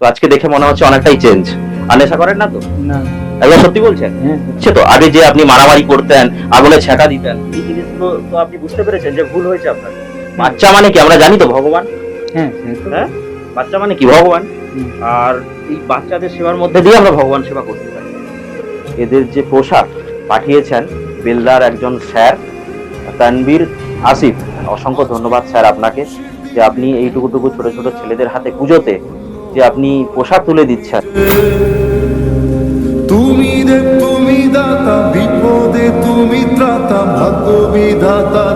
তো আজকে দেখে মনে হচ্ছে অনেকটাই চেঞ্জ আর নেশা করেন না তো? না। একদম সত্যি বলছেন? হ্যাঁ। সে তো আগে যে আপনি মারামারি করতেন আগুনে ছেঁকা দিতেন। এই জিনিসগুলো তো আপনি বুঝতে পেরেছেন যে ভুল হয়েছে আপনার। বাচ্চা মানে কি? আমরা জানি তো ভগবান। হ্যাঁ হ্যাঁ? বাচ্চা মানে কি? ভগবান। আর এই বাচ্চাদের সেবার মধ্যে দিয়ে আমরা ভগবান সেবা করতে পারি। এদের যে পোশাক পাঠিয়েছেন বেলদার একজন স্যার তানবীর আসিফ। অসংখ্য ধন্যবাদ স্যার আপনাকে যে আপনি এইটুকুটুকু ছোট ছোট ছেলেদের হাতে পুজোতে যে আপনি পোশাক তুলে দিচ্ছেন। তুমি তুমি দাতা বিপদে তুমি ত্রাতা ভাগ্য বিধাতা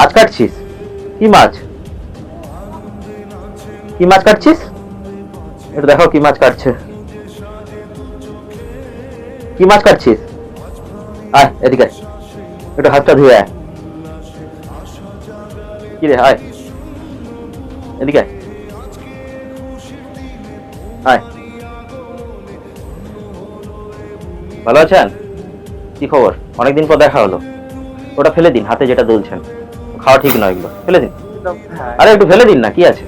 মাছ কাটছিস? কি মাছ? কি মাছ কাটছিস? একটু দেখো কি মাছ কাটছে। কি মাছ কাটছিস? আয়, এদিকে একটু হাতটা ধুয়ে আয়। কি রে, আয়। এদিকে। আয়। ভালো আছেন? কি খবর? অনেকদিন পর দেখা হলো। ওটা ফেলে দিন, হাতে যেটা দুলছেন। খাওয়া ঠিক নয় এগুলো ফেলে দিন। আরে একটু ফেলে দিন না কি আছে?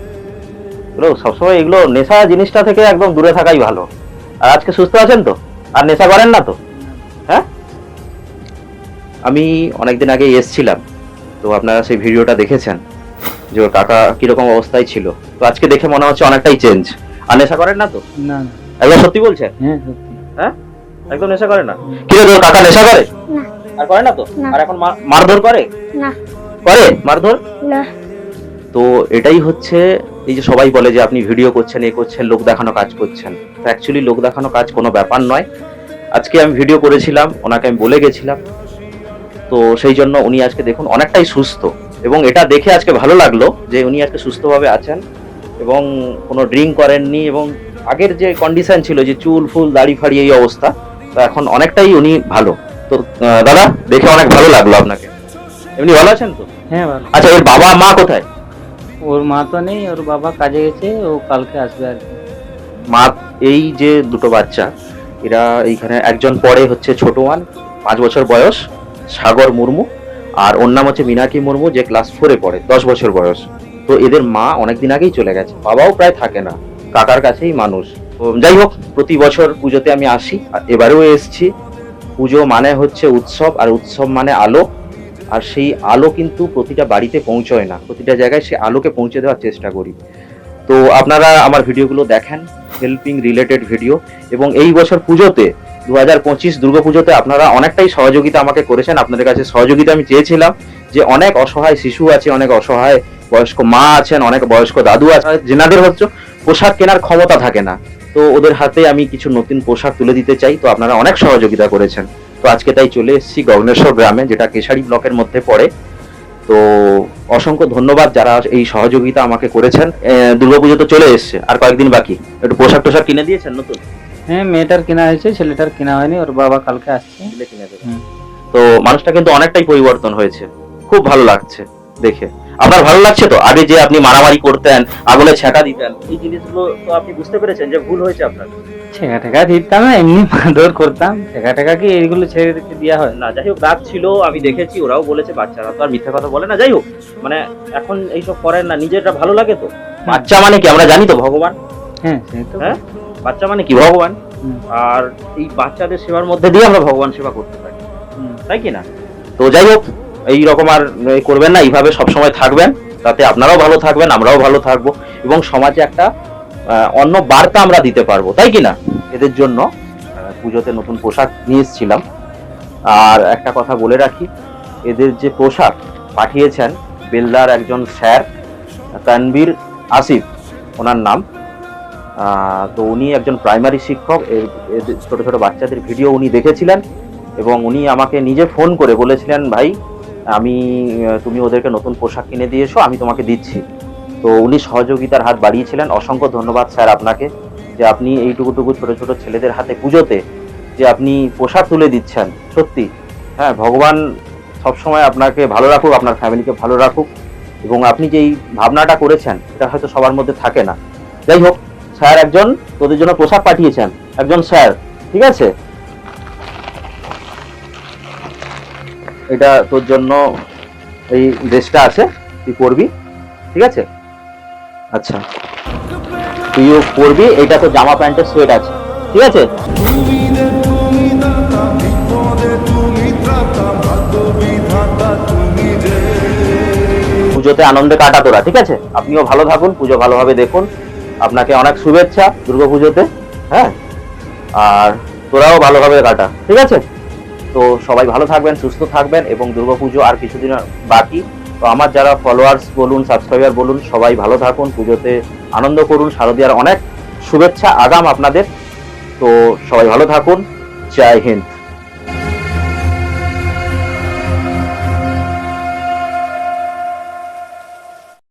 এগুলো সবসময় এগুলো নেশা জিনিসটা থেকে একদম দূরে থাকাই ভালো। আর আজকে সুস্থ আছেন তো? আর নেশা করেন না তো? হ্যাঁ? আমি অনেকদিন আগে এসছিলাম তো আপনারা সেই ভিডিওটা দেখেছেন যে ওর কাকা কীরকম অবস্থায় ছিল। তো আজকে দেখে মনে হচ্ছে অনেকটাই চেঞ্জ আর নেশা করেন না তো? না। না একদম সত্যি বলছেন? হ্যাঁ সত্যি। হ্যাঁ? একদম নেশা করে না? কি রে তোর কাকা নেশা করে? আর করে না তো। আর এখন মারধর করে? না। করে মারধর? না। তো এটাই হচ্ছে এই যে সবাই বলে যে আপনি ভিডিও করছেন এ করছেন লোক দেখানো কাজ করছেন। তো অ্যাকচুয়ালি লোক দেখানো কাজ কোনো ব্যাপার নয়। আজকে আমি ভিডিও করেছিলাম ওনাকে আমি বলে গেছিলাম। তো সেই জন্য উনি আজকে দেখুন অনেকটাই সুস্থ। এবং এটা দেখে আজকে ভালো লাগল যে উনি আজকে সুস্থভাবে আছেন এবং কোনো ড্রিঙ্ক করেননি এবং আগের যে কন্ডিশন ছিল যে চুল ফুল দাড়ি ফাড়ি এই অবস্থা তো এখন অনেকটাই উনি ভালো। তো দাদা দেখে অনেক ভালো লাগল আপনাকে। এমনি ভালো আছেন তো? হ্যাঁ ভালো। আচ্ছা ওর বাবা মা কোথায়? ওর মা তো নেই ওর বাবা কাজে গেছে ও কালকে আসবে আর কি। মা এই যে দুটো বাচ্চা এরা এইখানে একজন পরে হচ্ছে ছোট ওয়ান পাঁচ বছর বয়স সাগর মুর্মু আর ওর নাম হচ্ছে মিনাকি মুর্মু যে ক্লাস ফোরে পড়ে দশ বছর বয়স। তো এদের মা অনেকদিন আগেই চলে গেছে বাবাও প্রায় থাকে না কাকার কাছেই মানুষ। তো যাই হোক প্রতি বছর পুজোতে আমি আসি আর এবারেও এসছি। পুজো মানে হচ্ছে উৎসব আর উৎসব মানে আলো। আর সেই আলো কিন্তু প্রতিটা বাড়িতে পৌঁছয় না। প্রতিটা জায়গায় সে আলোকে পৌঁছে দেওয়ার চেষ্টা করি। তো আপনারা আমার ভিডিওগুলো দেখেন হেল্পিং রিলেটেড ভিডিও এবং এই বছর পুজোতে দু হাজার পঁচিশ দুর্গাপুজোতে আপনারা অনেকটাই সহযোগিতা আমাকে করেছেন। আপনাদের কাছে সহযোগিতা আমি চেয়েছিলাম যে অনেক অসহায় শিশু আছে, অনেক অসহায় বয়স্ক মা আছেন, অনেক বয়স্ক দাদু আছে, যেনাদের হচ্ছে পোশাক কেনার ক্ষমতা থাকে না। তো ওদের হাতে আমি কিছু নতুন পোশাক তুলে দিতে চাই। তো আপনারা অনেক সহযোগিতা করেছেন। তো আজকে তাই চলে এসেছি গগনেশ্বর গ্রামে যেটা কেশারি ব্লকের মধ্যে পড়ে। তো অসংখ্য ধন্যবাদ যারা এই সহযোগিতা আমাকে করেছেন। দুর্গাপুজো তো চলে এসছে আর কয়েকদিন বাকি। একটু পোশাক টোশাক কিনে দিয়েছেন নতুন? হ্যাঁ মেয়েটার কেনা হয়েছে ছেলেটার কেনা হয়নি ওর বাবা কালকে আসছে। কিনে। তো মানুষটা কিন্তু অনেকটাই পরিবর্তন হয়েছে। খুব ভালো লাগছে দেখে। আপনার ভালো লাগছে তো? আগে যে আপনি মারামারি করতেন আগুনে ছেঁকা দিতেন এই জিনিসগুলো তো আপনি বুঝতে পেরেছেন যে ভুল হয়েছে আপনার। ছেঁকা টেকা দিতাম না, এমনি মারধর করতাম। ছেঁকা টেকা কি এইগুলো ছেড়ে রেখে দেওয়া হয়? না যাই হোক রাগ ছিল আমি দেখেছি ওরাও বলেছে বাচ্চারা তো আর মিথ্যা কথা বলে না। যাই হোক মানে এখন এইসব করেন না নিজেরটা ভালো লাগে তো। বাচ্চা মানে কি? আমরা জানি তো ভগবান? হ্যাঁ হ্যাঁ? বাচ্চা মানে কি? ভগবান? আর এই বাচ্চাদের সেবার মধ্যে দিয়ে আমরা ভগবান সেবা করতে পারি। তাই কি না? তো যাই হোক এই রকম আর করবেন না এইভাবে সবসময় থাকবেন। তাতে আপনারাও ভালো থাকবেন আমরাও ভালো থাকব। এবং সমাজে একটা অন্য বার্তা আমরা দিতে পারব, তাই কি না? এদের জন্য পুজোতে নতুন পোশাক নিয়ে এসেছিলাম। আর একটা কথা বলে রাখি, এদের যে পোশাক পাঠিয়েছেন বেলদার একজন স্যার তানবীর আসিফ, ওনার নাম। তো উনি একজন প্রাইমারি শিক্ষক ছোট ছোট বাচ্চাদের ভিডিও উনি দেখেছিলেন এবং উনি আমাকে নিজে ফোন করে বলেছিলেন, ভাই, আমি তুমি ওদেরকে নতুন পোশাক কিনে দিয়ে এসো, আমি তোমাকে দিচ্ছি। তো উনি সহযোগিতার হাত বাড়িয়েছিলেন। অসংখ্য ধন্যবাদ স্যার আপনাকে যে আপনি এইটুকুটুকু ছোট ছোট ছেলেদের হাতে পুজোতে যে আপনি পোশাক তুলে দিচ্ছেন, সত্যি। হ্যাঁ ভগবান সবসময় আপনাকে ভালো রাখুক, আপনার ফ্যামিলিকে ভালো রাখুক এবং আপনি যেই ভাবনাটা করেছেন, এটা হয়তো সবার মধ্যে থাকে না। যাই হোক, স্যার একজন তোদের জন্য পোশাক পাঠিয়েছেন, একজন স্যার, ঠিক আছে? এটা তোর জন্য এই ড্রেসটা আছে, তুই পরবি, ঠিক আছে? আচ্ছা। তুইও পরবি, এটা তো জামা প্যান্টের সোয়েট আছে। ঠিক আছে? পুজোতে আনন্দে কাটা তোরা, ঠিক আছে? আপনিও ভালো থাকুন, পুজো ভালোভাবে দেখুন। আপনাকে অনেক শুভেচ্ছা দুর্গা পুজোতে হ্যাঁ? আর তোরাও ভালোভাবে কাটা, ঠিক আছে? তো সবাই ভালো থাকবেন, সুস্থ থাকবেন এবং দুর্গা পুজো আর কিছুদিন বাকি তো আমার যারা ফলোয়ার্স বলুন সাবস্ক্রাইবার বলুন, সবাই ভালো থাকুন, পুজোতে আনন্দ করুন, শারদীয়ার অনেক শুভেচ্ছা, আগাম আপনাদের। তো সবাই ভালো থাকুন। জয় হিন্দ।